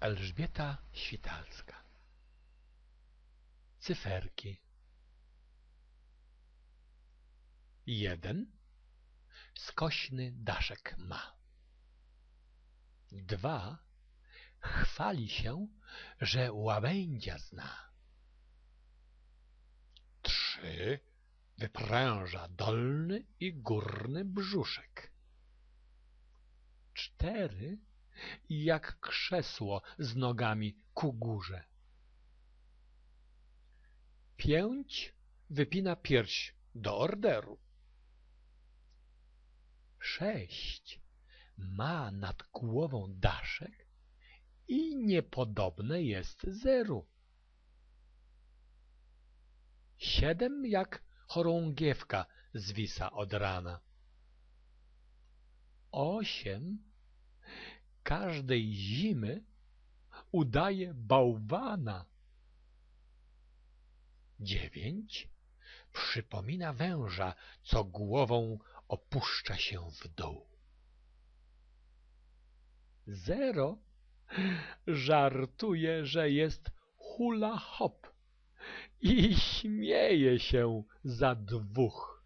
Elżbieta Świtalska Cyferki Jeden Skośny daszek ma. Dwa Chwali się, że łabędzia zna. Trzy Wypręża dolny i górny brzuszek. Cztery jak krzesło z nogami ku górze. Pięć wypina pierś do orderu. Sześć ma nad głową daszek i niepodobne jest zeru. Siedem jak chorągiewka zwisa od rana. Osiem każdej zimy udaje bałwana. Dziewięć przypomina węża, co głową opuszcza się w dół. Zero żartuje, że jest hula hop i śmieje się za dwóch.